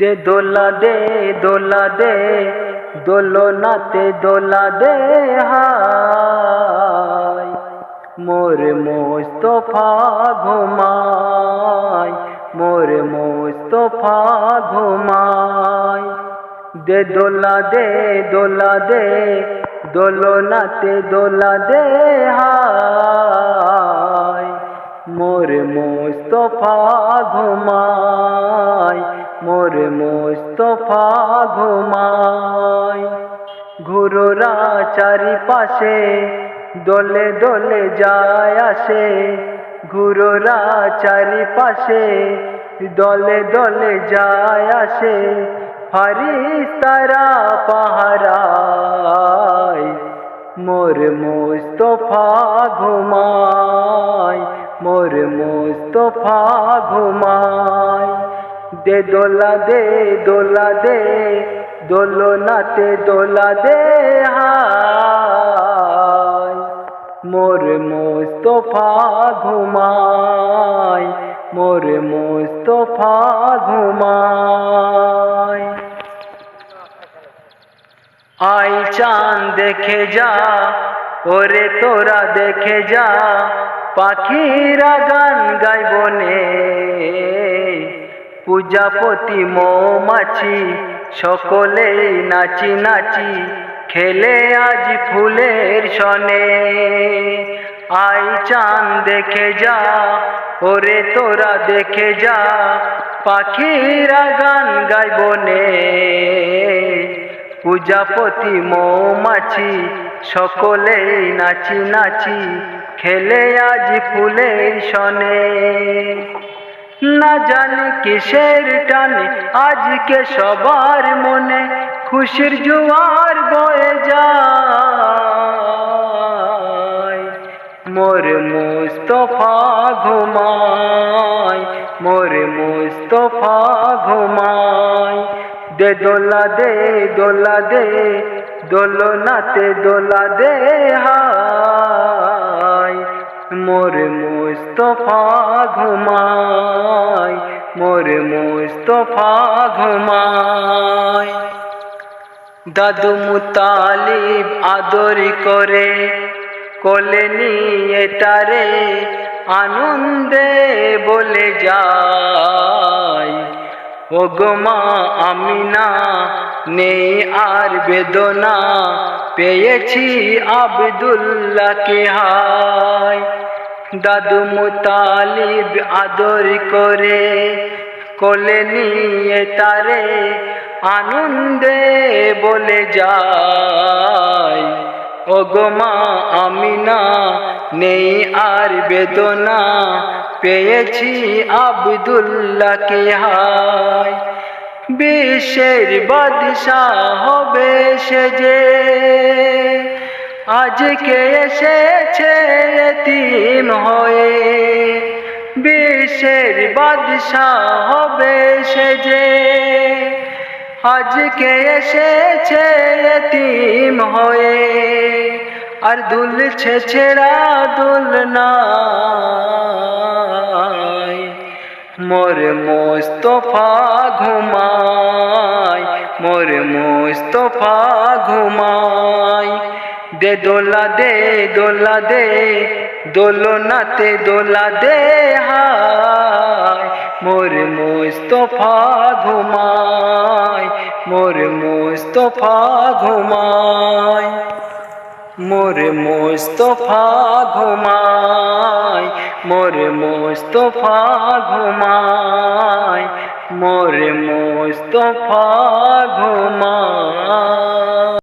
দে দোলা দে দোলা দে দোলনাতে দোলা দে high মোর মোস্তফা ঘুমায়, মোর মোস্তফা ঘুমায়। দে দোলা দে দোলা দে দোলনাতে দোলা দে high মোর মোস্তফা ঘুমায়। মোর মোস্তফা ঘুমায়। ঘুরোরা চারিপাশে দোলে দোলে যায় আসে। ঘুরোরা চারিপাশে দলে দলে যায় আসে। হারিস তারা পাহারায়, মোর মোস্তফা ঘুমায়। মোর মোস্তফা ঘুমায়। দে দোলা দে দোলা দে দোলনাতে দোলা দে মোর মোস্তফা ঘুমায়, মোর মোস্তফা ঘুমায়। আই চাঁদ দেখে যা, ওরে তোরা দেখে যা, পাখিরা গান গাই বনে পূজাপতি মৌমাছি, সকলেই নাচি নাচি, খেলে আজ ফুলের সনে। আই চাঁদ দেখে যা, ওরে তোরা দেখে যা, পাখিরা গান গাই বনে পূজাপতি মৌমাছি, সকলেই নাচি নাচি, খেলে আজ ফুলের সনে। না জানি কিসের টানে, আজকে সবার মনে খুশির জোয়ার বয়ে যায়। মোর মুস্তফা ঘুমায়, মোর মুস্তফা ঘুমায়। দে দোলা দে দোলা দে, দোলনাতে দোলা দে হায়। মোর মুস্তফা ঘুমায় মোর মুস্তফা ঘুমায় দাদু মুতালিব আদর করে, কোলে নিয়ে তারে আনন্দে বলে যায়। ও আমিনা, নেই আর বেদনা, পেয়েছি আবদুল্লাহকে হায়। দাদু মুতালিব আদর করে, কোলে নিয়ে তারে আনন্দে বলে যায়। ওগমা আমিনা, নেই আর বেদনা পেয়েছি আবদুল্লাহকে, হায়। বিশ্বের বাদশাহ হবে সে যে। আজকে এসেছে এতিম হয়ে। বিশ্বের বাদশাহ হবে সে যে। আজকে এসেছে এতিম হয়ে। আর দুল দুলছে ছেড়া দুলনা মোর মোস্তফা ঘুমায় মোর মোস্তফা ঘুমায় দে দোলা দে দোলা দে, দোলনাতে দোলা দে হায়। মোর মোস্তফা ঘুমায় মোর মোস্তফা ঘুমায় মোর মোস্তফা ঘুমায় মোর মোস্তফা ঘুমায় মোর মোস্তফা ঘুমায়।